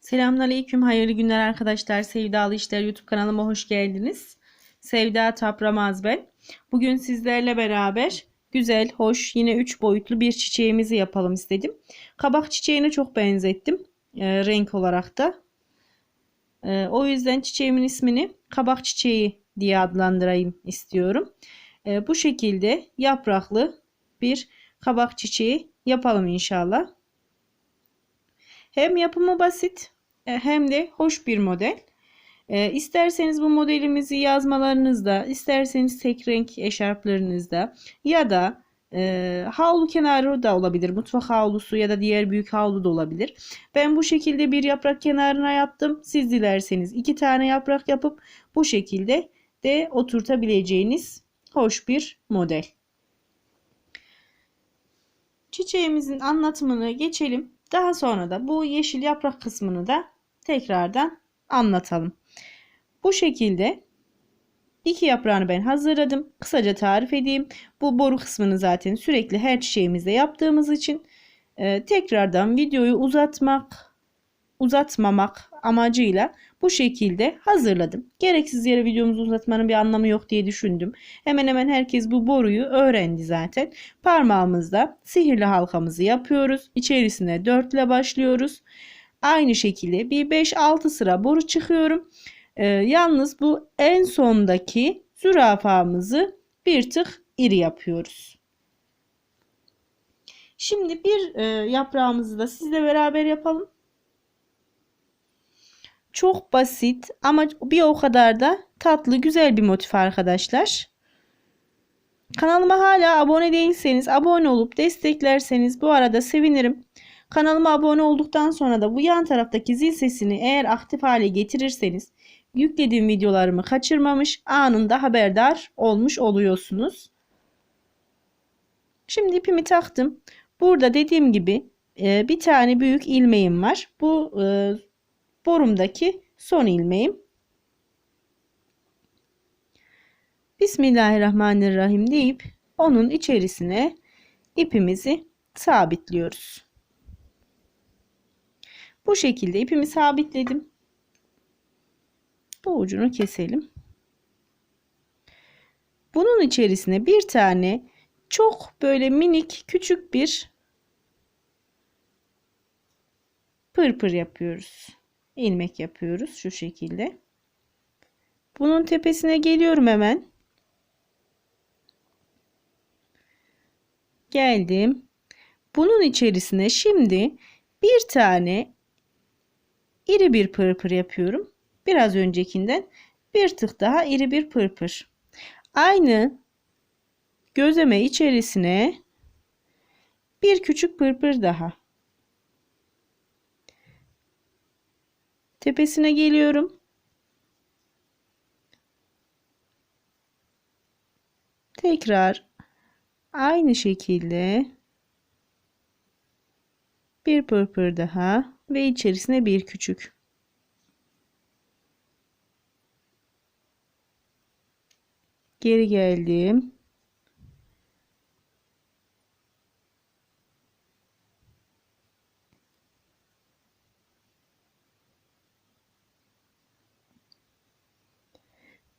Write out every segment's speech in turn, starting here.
Selamünaleyküm, hayırlı günler arkadaşlar. Sevdalı İşler YouTube kanalıma hoş geldiniz. Sevda Tapramaz ben. Bugün sizlerle beraber güzel, hoş, yine 3 boyutlu bir çiçeğimizi yapalım istedim. Kabak çiçeğine çok benzettim e, renk olarak da. E, o yüzden çiçeğimin ismini kabak çiçeği diye adlandırayım istiyorum. E, bu şekilde yapraklı bir kabak çiçeği yapalım inşallah. Hem yapımı basit e, hem de hoş bir model. E, isterseniz bu modelimizi yazmalarınızda, isterseniz tek renk eşarplarınızda ya da e, havlu kenarı da olabilir. Mutfak havlusu ya da diğer büyük havlu da olabilir. Ben bu şekilde bir yaprak kenarına yaptım. Siz dilerseniz iki tane yaprak yapıp bu şekilde de oturtabileceğiniz hoş bir model. Çiçeğimizin anlatımını geçelim. Daha sonra da bu yeşil yaprak kısmını da tekrardan anlatalım. Bu şekilde iki yaprağını ben hazırladım. Kısaca tarif edeyim. Bu boru kısmını zaten sürekli her çiçeğimizde yaptığımız için e, tekrardan videoyu uzatmak, uzatmamak amacıyla bu şekilde hazırladım. Gereksiz yere videomuzu uzatmanın bir anlamı yok diye düşündüm. Hemen hemen herkes bu boruyu öğrendi zaten. Parmağımızda sihirli halkamızı yapıyoruz. İçerisine 4 ile başlıyoruz. Aynı şekilde bir 5-6 sıra boru çıkıyorum. Ee, yalnız bu en sondaki zürafamızı bir tık iri yapıyoruz. Şimdi bir e, yaprağımızı da sizle beraber yapalım. Çok basit ama bir o kadar da tatlı güzel bir motif arkadaşlar. Kanalıma hala abone değilseniz abone olup desteklerseniz bu arada sevinirim. Kanalıma abone olduktan sonra da bu yan taraftaki zil sesini eğer aktif hale getirirseniz yüklediğim videolarımı kaçırmamış anında haberdar olmuş oluyorsunuz. Şimdi ipimi taktım. Burada dediğim gibi e, bir tane büyük ilmeğim var. Bu e, borumdaki son ilmeğim. Bismillahirrahmanirrahim deyip onun içerisine ipimizi sabitliyoruz. Bu şekilde ipimi sabitledim. Bu ucunu keselim. Bunun içerisine bir tane çok böyle minik küçük bir pırpır yapıyoruz. İlmek yapıyoruz şu şekilde. Bunun tepesine geliyorum hemen. Geldim. Bunun içerisine şimdi bir tane iri bir pırpır yapıyorum. Biraz öncekinden bir tık daha iri bir pırpır. Aynı gözleme içerisine bir küçük pırpır daha. Tepesine geliyorum. Tekrar aynı şekilde bir pırpır daha ve içerisine bir küçük. Geri geldim.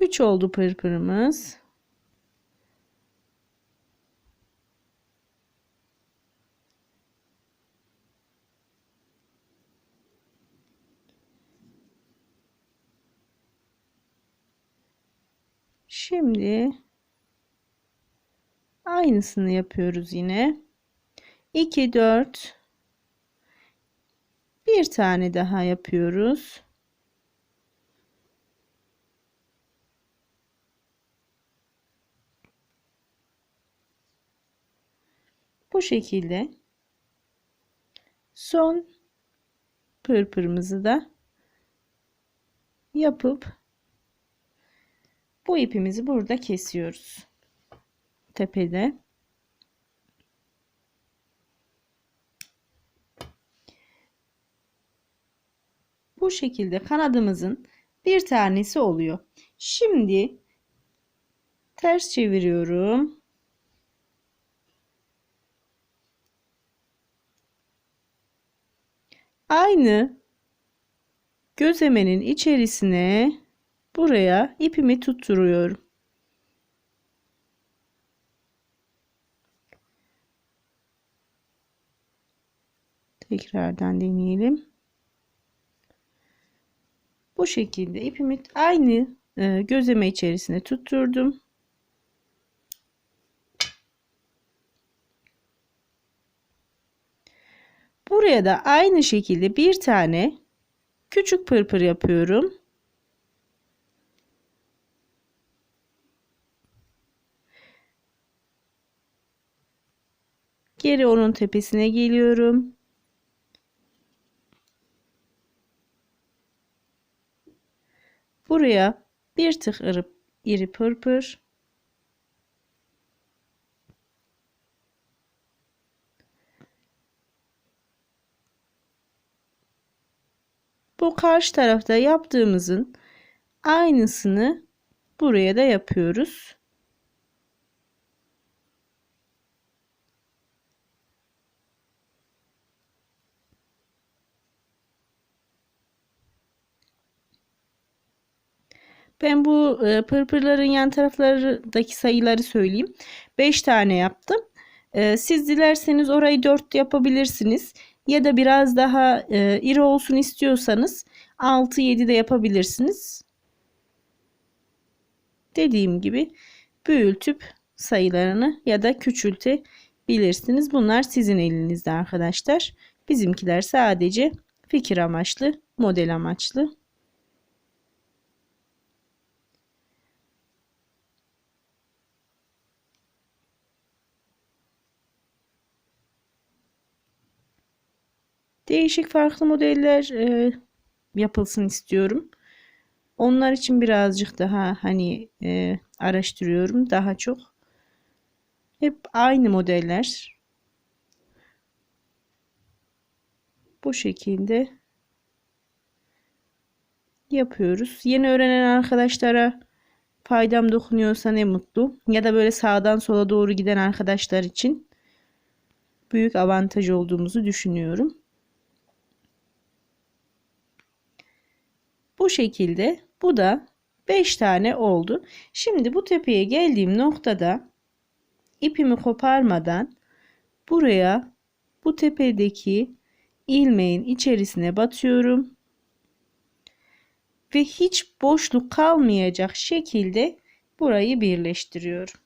Üç oldu pırpırımız. Şimdi aynısını yapıyoruz yine. 2 4 bir tane daha yapıyoruz. Bu şekilde son pırpırımızı da yapıp bu ipimizi burada kesiyoruz. Tepede. Bu şekilde kanadımızın bir tanesi oluyor. Şimdi ters çeviriyorum. Aynı Gözemenin içerisine buraya ipimi tutturuyorum. Tekrardan deneyelim. Bu şekilde ipimi aynı e, gözleme içerisine tutturdum. Buraya da aynı şekilde bir tane küçük pırpır yapıyorum. Geri onun tepesine geliyorum. Buraya bir tık iri, iri pırpır. Bu karşı tarafta yaptığımızın aynısını buraya da yapıyoruz. Ben bu e, pırpırların yan taraflarındaki sayıları söyleyeyim. 5 tane yaptım. E, siz dilerseniz orayı 4 yapabilirsiniz. Ya da biraz daha e, iri olsun istiyorsanız 6-7 de yapabilirsiniz. Dediğim gibi büyütüp sayılarını ya da küçültebilirsiniz. Bunlar sizin elinizde arkadaşlar. Bizimkiler sadece fikir amaçlı, model amaçlı. Değişik farklı modeller e, yapılsın istiyorum. Onlar için birazcık daha hani e, araştırıyorum daha çok. Hep aynı modeller. Bu şekilde yapıyoruz. Yeni öğrenen arkadaşlara faydam dokunuyorsa ne mutlu. Ya da böyle sağdan sola doğru giden arkadaşlar için büyük avantaj olduğumuzu düşünüyorum. Bu şekilde bu da 5 tane oldu. Şimdi bu tepeye geldiğim noktada ipimi koparmadan buraya bu tepedeki ilmeğin içerisine batıyorum. Ve hiç boşluk kalmayacak şekilde burayı birleştiriyorum.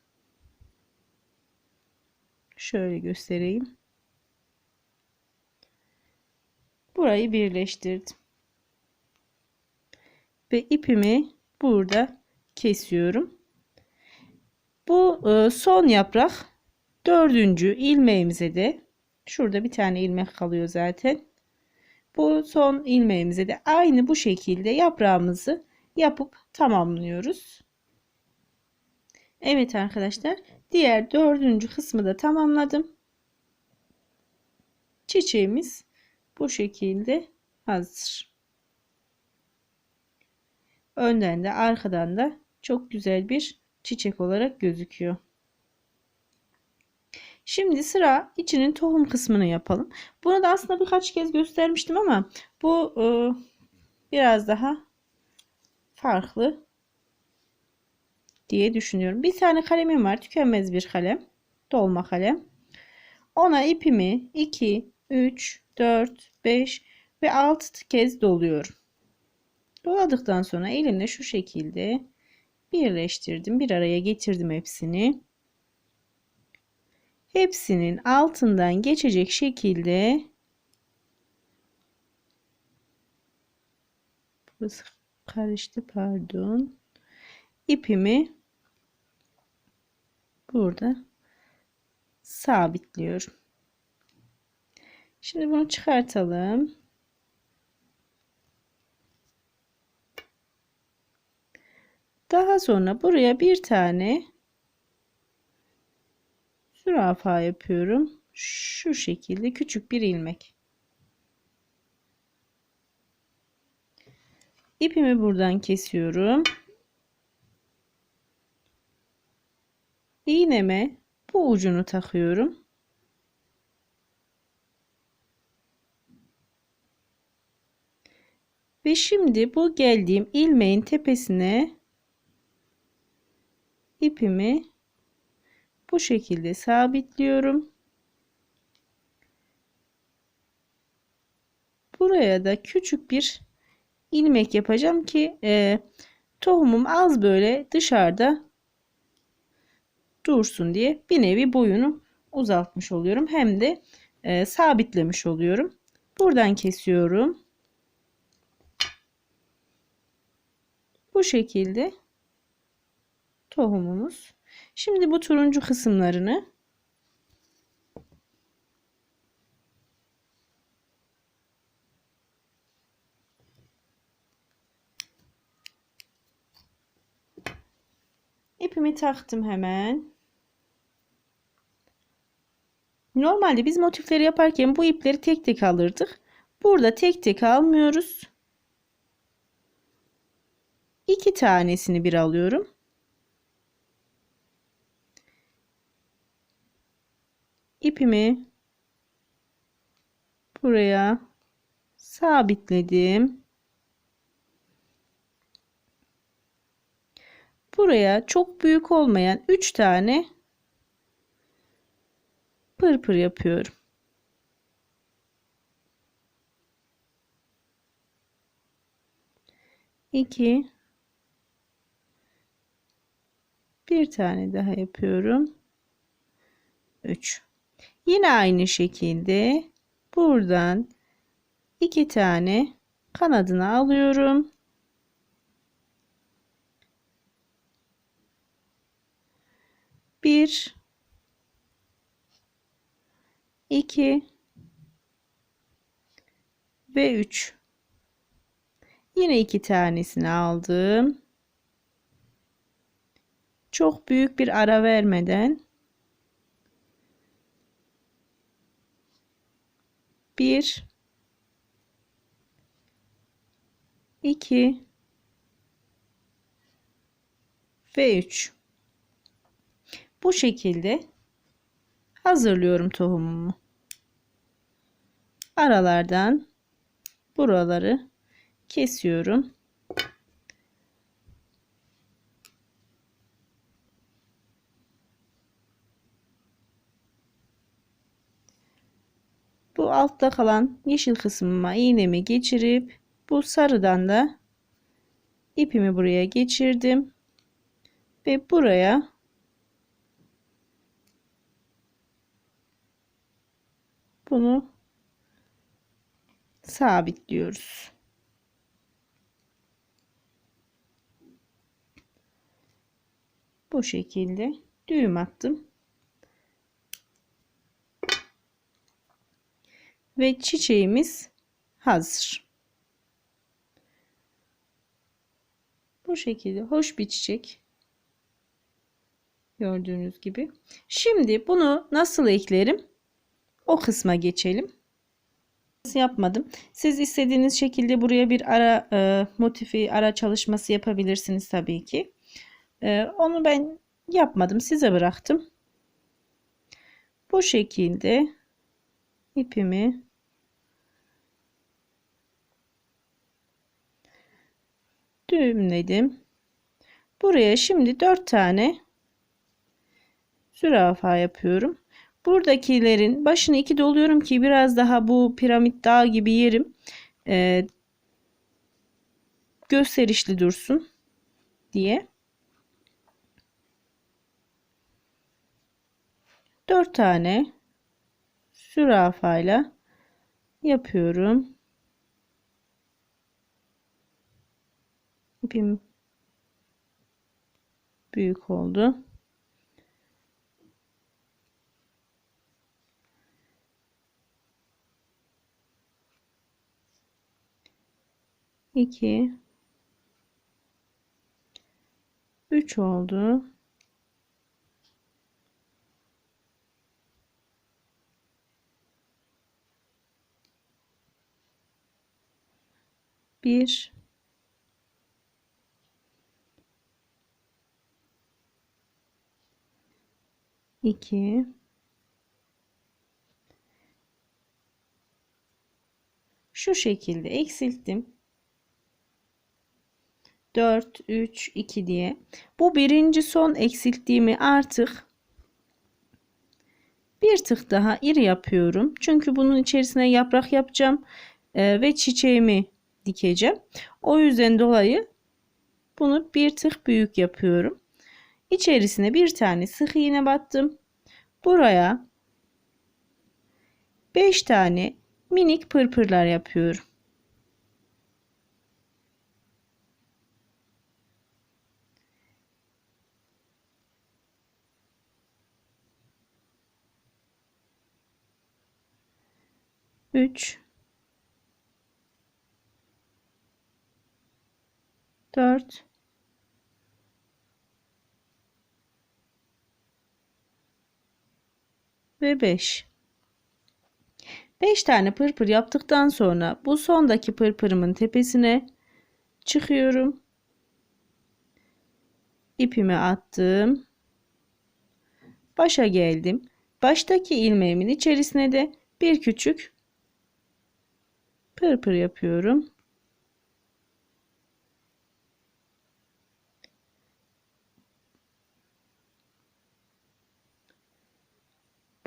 Şöyle göstereyim. Burayı birleştirdim ve ipimi burada kesiyorum. Bu e, son yaprak dördüncü ilmeğimize de şurada bir tane ilmek kalıyor zaten. Bu son ilmeğimize de aynı bu şekilde yaprağımızı yapıp tamamlıyoruz. Evet arkadaşlar diğer dördüncü kısmı da tamamladım. Çiçeğimiz bu şekilde hazır. Önden de arkadan da çok güzel bir çiçek olarak gözüküyor. Şimdi sıra içinin tohum kısmını yapalım. Bunu da aslında birkaç kez göstermiştim ama bu e, biraz daha farklı diye düşünüyorum. Bir tane kalemim var. Tükenmez bir kalem. Dolma kalem. Ona ipimi 2, 3, 4, 5 ve 6 kez doluyorum. Doladıktan sonra elimle şu şekilde birleştirdim. Bir araya getirdim hepsini. Hepsinin altından geçecek şekilde burası karıştı pardon. ipimi burada sabitliyorum. Şimdi bunu çıkartalım. Daha sonra buraya bir tane zürafa yapıyorum. Şu şekilde küçük bir ilmek. İpimi buradan kesiyorum. İğneme bu ucunu takıyorum. Ve şimdi bu geldiğim ilmeğin tepesine ipimi bu şekilde sabitliyorum. Buraya da küçük bir ilmek yapacağım ki e, tohumum az böyle dışarıda dursun diye bir nevi boyunu uzaltmış oluyorum. Hem de e, sabitlemiş oluyorum. Buradan kesiyorum. Bu şekilde tohumumuz. Şimdi bu turuncu kısımlarını ipimi taktım hemen. Normalde biz motifleri yaparken bu ipleri tek tek alırdık. Burada tek tek almıyoruz. İki tanesini bir alıyorum. İpimi buraya sabitledim. Buraya çok büyük olmayan 3 tane pırpır yapıyorum. İki bir tane daha yapıyorum. 3 yine aynı şekilde buradan iki tane kanadını alıyorum. Bir 2 ve 3 yine iki tanesini aldım çok büyük bir ara vermeden bir. İki. Ve üç. Bu şekilde hazırlıyorum tohumumu. Aralardan buraları kesiyorum. Bu altta kalan yeşil kısmıma iğnemi geçirip bu sarıdan da ipimi buraya geçirdim ve buraya bunu sabitliyoruz. Bu şekilde düğüm attım. Ve çiçeğimiz hazır. Bu şekilde hoş bir çiçek. Gördüğünüz gibi. Şimdi bunu nasıl eklerim? O kısma geçelim yapmadım. Siz istediğiniz şekilde buraya bir ara e, motifi, ara çalışması yapabilirsiniz tabii ki. E, onu ben yapmadım. Size bıraktım. Bu şekilde ipimi düğümledim. Buraya şimdi 4 tane zürafa yapıyorum. Buradakilerin başını iki doluyorum ki biraz daha bu piramit dağ gibi yerim e, gösterişli dursun diye. Dört tane zürafayla yapıyorum. İpim büyük oldu. 2 3 oldu. Bir iki şu şekilde eksilttim 4, 3, 2 diye. Bu birinci son eksilttiğimi artık bir tık daha iri yapıyorum. Çünkü bunun içerisine yaprak yapacağım e, ve çiçeğimi dikeceğim. O yüzden dolayı bunu bir tık büyük yapıyorum. İçerisine bir tane sık iğne battım. Buraya 5 tane minik pırpırlar yapıyorum. Üç, dört, ve beş. 5 tane pırpır yaptıktan sonra bu sondaki pırpırımın tepesine çıkıyorum. İpimi attım. Başa geldim. Baştaki ilmeğimin içerisine de bir küçük pırpır yapıyorum.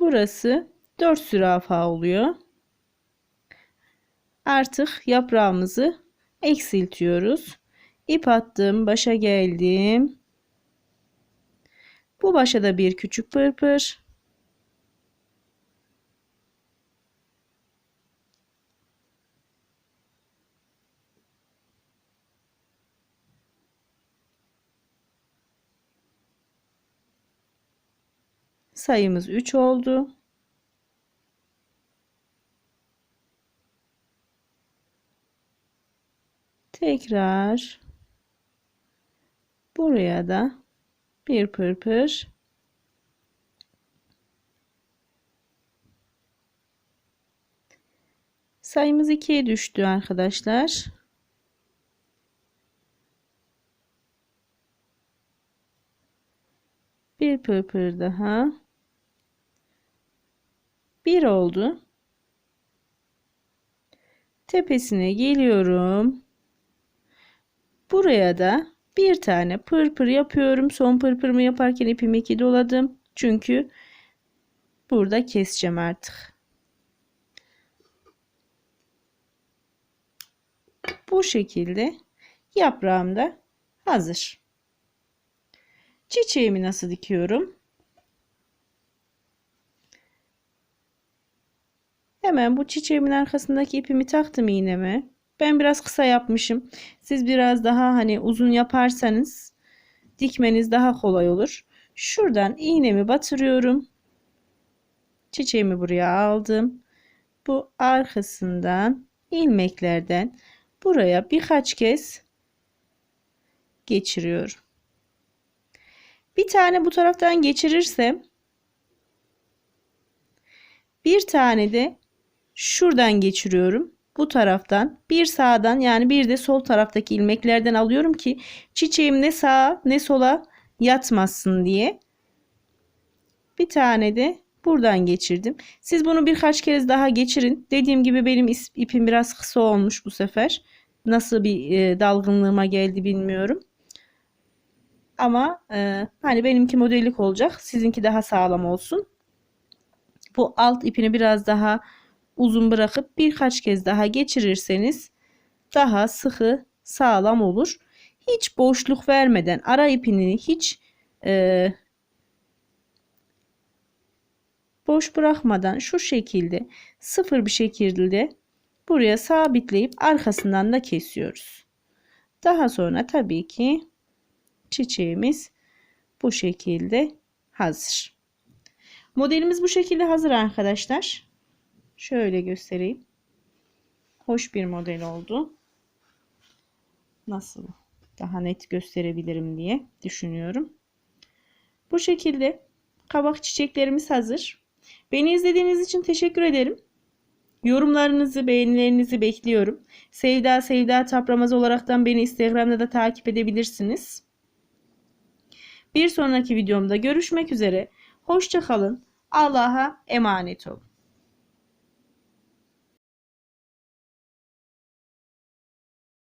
Burası 4 zürafa oluyor. Artık yaprağımızı eksiltiyoruz. İp attım, başa geldim. Bu başa da bir küçük pırpır. Sayımız 3 oldu. Tekrar buraya da bir pırpır sayımız 2'ye düştü arkadaşlar. Bir pırpır daha. Bir oldu. Tepesine geliyorum. Buraya da bir tane pırpır yapıyorum. Son pırpırımı yaparken ipimi iki doladım. Çünkü burada keseceğim artık. Bu şekilde yaprağım da hazır. Çiçeğimi nasıl dikiyorum? Hemen bu çiçeğimin arkasındaki ipimi taktım iğneme. Ben biraz kısa yapmışım. Siz biraz daha hani uzun yaparsanız dikmeniz daha kolay olur. Şuradan iğnemi batırıyorum. Çiçeğimi buraya aldım. Bu arkasından ilmeklerden buraya birkaç kez geçiriyorum. Bir tane bu taraftan geçirirsem bir tane de şuradan geçiriyorum bu taraftan bir sağdan yani bir de sol taraftaki ilmeklerden alıyorum ki çiçeğim ne sağa ne sola yatmasın diye. Bir tane de buradan geçirdim. Siz bunu birkaç kez daha geçirin. Dediğim gibi benim ipim biraz kısa olmuş bu sefer. Nasıl bir e, dalgınlığıma geldi bilmiyorum. Ama e, hani benimki modellik olacak. Sizinki daha sağlam olsun. Bu alt ipini biraz daha uzun bırakıp birkaç kez daha geçirirseniz daha sıkı sağlam olur. Hiç boşluk vermeden ara ipini hiç e, boş bırakmadan şu şekilde sıfır bir şekilde buraya sabitleyip arkasından da kesiyoruz. Daha sonra tabii ki çiçeğimiz bu şekilde hazır. Modelimiz bu şekilde hazır arkadaşlar. Şöyle göstereyim. Hoş bir model oldu. Nasıl daha net gösterebilirim diye düşünüyorum. Bu şekilde kabak çiçeklerimiz hazır. Beni izlediğiniz için teşekkür ederim. Yorumlarınızı, beğenilerinizi bekliyorum. Sevda Sevda Tapramaz olaraktan beni Instagram'da da takip edebilirsiniz. Bir sonraki videomda görüşmek üzere. Hoşça kalın. Allah'a emanet olun.